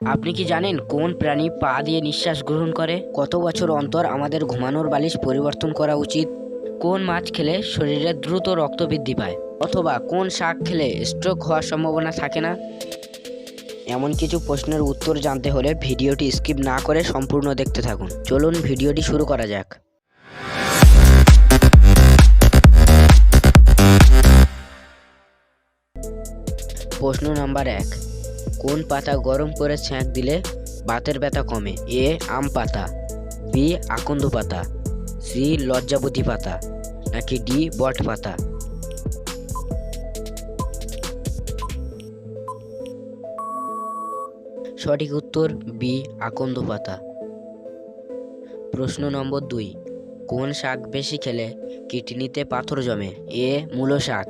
আপনি কি জানেন কোন প্রাণী পা দিয়ে নিঃশ্বাস গ্রহণ করে? কত বছর অন্তর আমাদের ঘুমানোর বালিশ পরিবর্তন করা উচিত? কোন মাছ খেলে শরীরে দ্রুত রক্ত বৃদ্ধি পায়? অথবা কোন শাক খেলে স্ট্রোক হওয়ার সম্ভাবনা থাকে না? এমন কিছু প্রশ্নের উত্তর জানতে হলে ভিডিওটি স্কিপ না করে সম্পূর্ণ দেখতে থাকুন। চলুন ভিডিওটি শুরু করা যাক। প্রশ্ন নাম্বার এক। কোন পাতা গরম করে ছ্যাঁক দিলে বাতের ব্যথা কমে? এ, আম পাতা। বি, আকন্দ পাতা। সি, লজ্জাবতী পাতা। নাকি ডি, বট পাতা। সঠিক উত্তর, বি, আকন্দ পাতা। প্রশ্ন নম্বর দুই। কোন শাক বেশি খেলে কিডনিতে পাথর জমে? এ, মূলো শাক।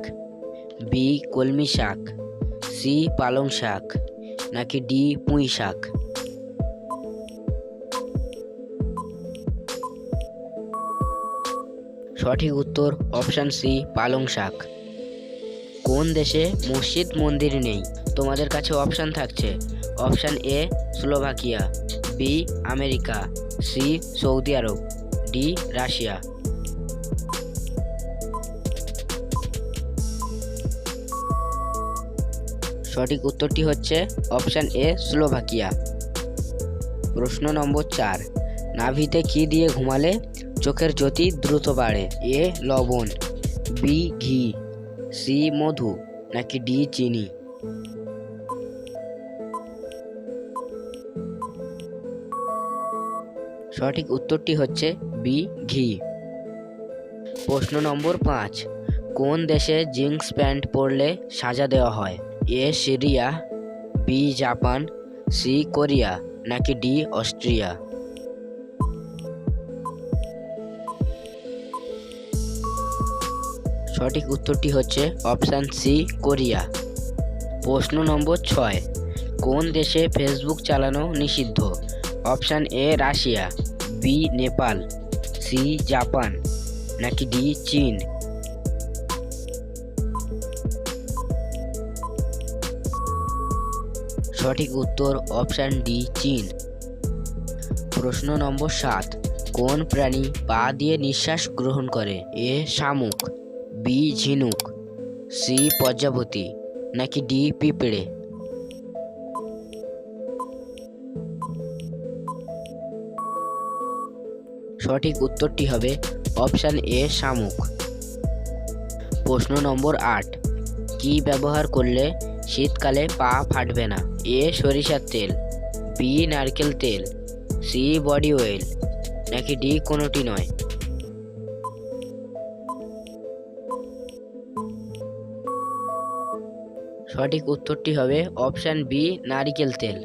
বি, কলমি শাক। সি, পালং শাক। নাকি ডি পুঁই শাক? সঠিক উত্তর অপশান সি পালং শাক। কোন দেশে মসজিদ মন্দির নেই? তোমাদের কাছে অপশান থাকছে। Option A Slovakia, B America, C Saudi Arab, D Russia. সঠিক উত্তরটি হচ্ছে অপশান এ, স্লোভাকিয়া। প্রশ্ন নম্বর চার, নাভিতে কি দিয়ে ঘুমালে চোখের জ্যোতি দ্রুত বাড়ে? এ, লবণ, বি, ঘি, সি, মধু, নাকি ডি, চিনি? সঠিক উত্তরটি হচ্ছে বি, ঘি। প্রশ্ন নম্বর পাঁচ, কোন দেশে জিন্স প্যান্ট পরলে সাজা দেওয়া হয়? A Syria B Japan, C Korea নাকি ডি অস্ট্রিয়া? সঠিক উত্তরটি হচ্ছে অপশান সি, কোরিয়া। প্রশ্ন নম্বর ছয়, কোন দেশে ফেসবুক চালানো নিষিদ্ধ? Option A, Russia, B, Nepal, C, Japan নাকি ডি, চীন? সঠিক উত্তর অপশান ডি, চীন। প্রশ্ন নম্বর সাত, কোন প্রাণী পা দিয়ে নিঃশ্বাস গ্রহণ করে? এ, শামুক, বি, ঝিনুক, সি, প্রজাপতি, নাকি ডি, পিঁপড়ে? সঠিক উত্তরটি হবে অপশান এ, শামুক। প্রশ্ন নম্বর আট, কি ব্যবহার করলে শীতকালে পা ফাটবে না? এ সরিষার তেল, বি নারকেল তেল, সি বডি অয়েল, নাকি ডি কোনোটি নয়? সঠিক উত্তরটি হবে অপশান বি, নারকেল তেল।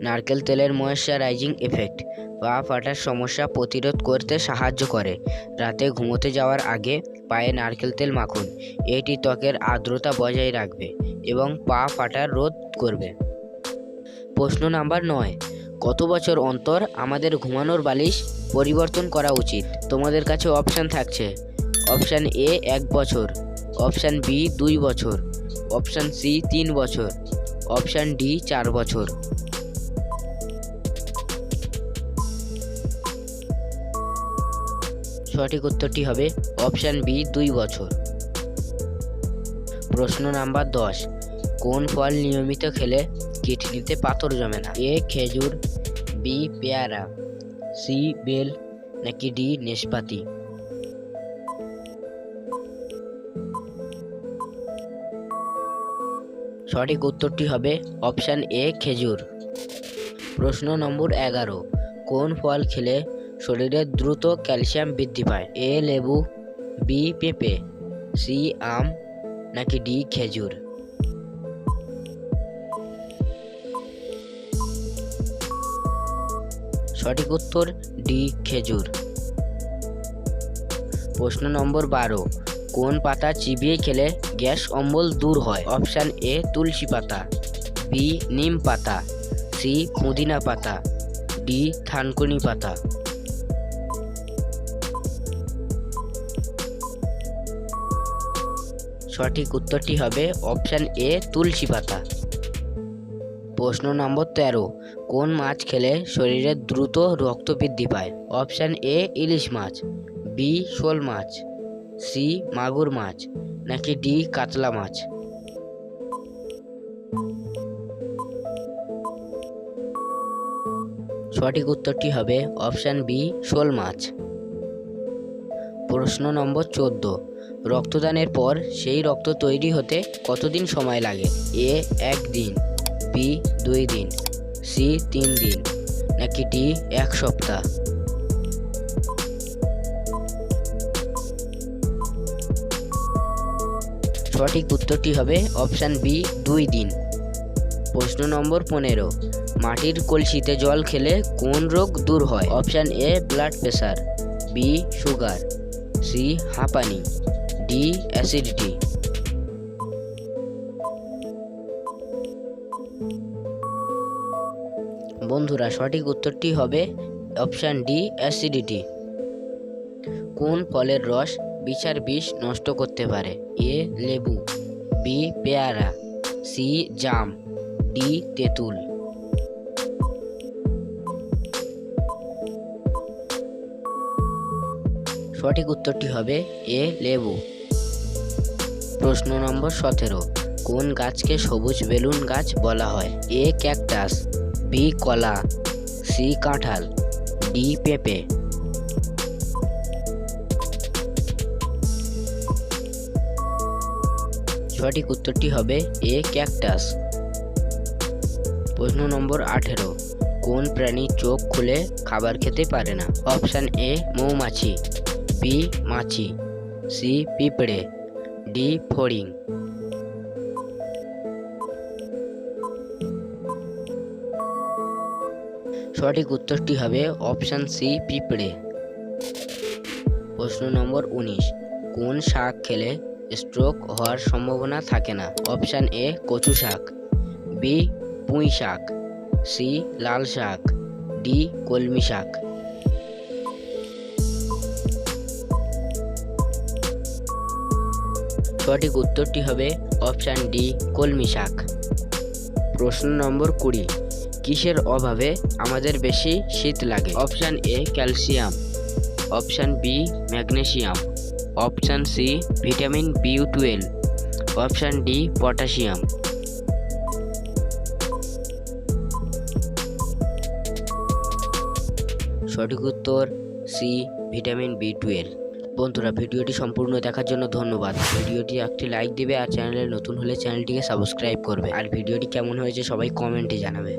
নারকেল তেলের ময়েশ্চারাইজিং এফেক্ট। পা ফাটার সমস্যা প্রতিরোধ করতে সাহায্য করে। রাতে ঘুমোতে যাওয়ার আগে পায়ে নারকেল তেল মাখুন। এটি ত্বকের আর্দ্রতা বজায় রাখবে এবং পা ফাটার রোধ করবে। প্রশ্ন নাম্বার নয়, কত বছর অন্তর আমাদের ঘুমানোর বালিশ পরিবর্তন করা উচিত? তোমাদের কাছে অপশান থাকছে। অপশান এ, এক বছর। অপশান বি, দুই বছর। অপশান সি, তিন বছর। অপশান ডি, চার বছর। সঠিক উত্তরটি হবে অপশান বি, দুই বছর। প্রশ্ন নাম্বার দশ, কোন ফল নিয়মিত খেলে কিডনিতে পাথর জমে না? এ, খেজুর, বি, পেয়ারা, সি, বেল, নাকি ডি নেশপাতি সঠিক উত্তরটি হবে অপশান এ, খেজুর। প্রশ্ন নম্বর এগারো, কোন ফল খেলে শরীরে দ্রুত ক্যালসিয়াম বৃদ্ধি পায়। এ লেবু, বি পেঁপে, সি আম, নাকি ডি খেজুর? সঠিক উত্তর, ডি খেজুর। প্রশ্ন নম্বর বারো। কোন পাতা চিবিয়ে খেলে গ্যাস অম্বল দূর হয়? অপশান এ, তুলসী পাতা, বি, নিম পাতা, সি, পুদিনা পাতা, ডি, থানকুনি পাতা। সঠিক উত্তরটি হবে অপশান এ, তুলসী পাতা। প্রশ্ন নম্বর তেরো, কোন মাছ খেলে শরীরে দ্রুত রক্ত বৃদ্ধি পায়? Option A, ilish much, B, শোল মাছ, সি, মাগুর মাছ, নাকি ডি, কাতলা মাছ? সঠিক উত্তরটি হবে অপশান বি, শোল মাছ। প্রশ্ন নম্বর চোদ্দ। রক্তদানের পর সেই রক্ত তৈরি হতে কতদিন সময় লাগে? এ, এক দিন, বি, দুই দিন, সি, তিন দিন, নাকি ডি, এক সপ্তাহ? সঠিক উত্তরটি হবে অপশান বি, দুই দিন। প্রশ্ন নম্বর পনেরো। মাটির কলসিতে জল খেলে কোন রোগ দূর হয়? Option A, blood pressure B, sugar. C হাঁপানি ডি অ্যাসিডিটি বন্ধুরা, সঠিক উত্তরটি হবে অপশান ডি অ্যাসিডিটি কোন ফলের রস বিচার বিষ নষ্ট করতে পারে? এ, লেবু, বি, পেয়ারা, সি, জাম, ডি, তেঁতুল। সঠিক উত্তরটি হবে এ, লেবু। প্রশ্ন নম্বর সতেরো। কোন গাছকে সবুজ বেলুন গাছ বলা হয়? এ, ক্যাকটাস, বি, কলা, সি, কাঁঠাল, ডি, পেঁপে। সঠিক উত্তরটি হবে এ, ক্যাকটাস। প্রশ্ন নম্বর আঠেরো। কোন প্রাণীর চোখ খুলে খাবার খেতে পারে না? অপশান এ, মৌমাছি। বি মাছি সি পিঁপড়ে ডি ফড়িং সঠিক উত্তরটি হবে অপশান সি পিঁপড়ে। প্রশ্ন নম্বর উনিশ, কোন শাক খেলে স্ট্রোক হওয়ার সম্ভাবনা থাকে না? অপশান এ কচু শাক বি পুঁই শাক সি লাল শাক ডি কলমি শাক। সঠিক উত্তরটি হবে অপশান ডি, কলমি শাক। প্রশ্ন নম্বর কুড়ি, কিসের অভাবে আমাদের বেশি শীত লাগে? Option A, calcium. Option B, magnesium. Option C, vitamin B twelve. Option D, potassium. সঠিক উত্তর সি, ভিটামিন বি টুয়েলভ। বন্ধুরা, ভিডিওটি সম্পূর্ণ দেখার জন্য ধন্যবাদ। ভিডিওটি একটি লাইক দেবে আর চ্যানেলে নতুন হলে চ্যানেলটিকে সাবস্ক্রাইব করবে। আর ভিডিওটি কেমন হয়েছে সবাই কমেন্টে জানাবে।